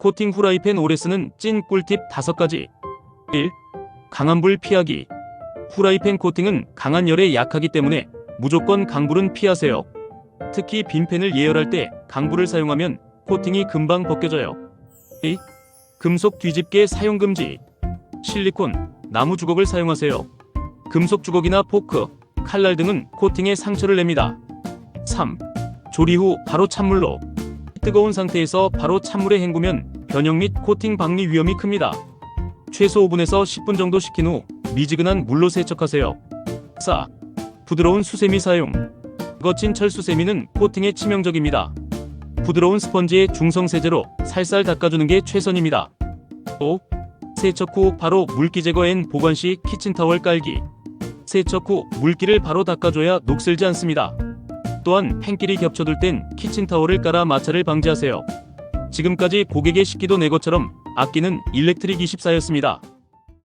코팅 후라이팬 오래 쓰는 찐 꿀팁 5가지 1. 강한 불 피하기 후라이팬 코팅은 강한 열에 약하기 때문에 무조건 강불은 피하세요. 특히 빈 팬을 예열할 때 강불을 사용하면 코팅이 금방 벗겨져요. 2. 금속 뒤집개 사용 금지 실리콘, 나무 주걱을 사용하세요. 금속 주걱이나 포크, 칼날 등은 코팅에 상처를 냅니다. 3. 조리 후 바로 찬물로 뜨거운 상태에서 바로 찬물에 헹구면 변형 및 코팅 박리 위험이 큽니다. 최소 5분에서 10분 정도 식힌 후 미지근한 물로 세척하세요. 4. 부드러운 수세미 사용 거친 철수세미는 코팅에 치명적입니다. 부드러운 스펀지에 중성세제로 살살 닦아주는 게 최선입니다. 5. 세척 후 바로 물기 제거 앤 보관 시 키친타월 깔기 세척 후 물기를 바로 닦아줘야 녹슬지 않습니다. 또한 팬끼리 겹쳐둘 땐 키친타월을 깔아 마찰을 방지하세요. 지금까지 고객의 식기도 내 것처럼 아끼는 일렉트릭 24였습니다.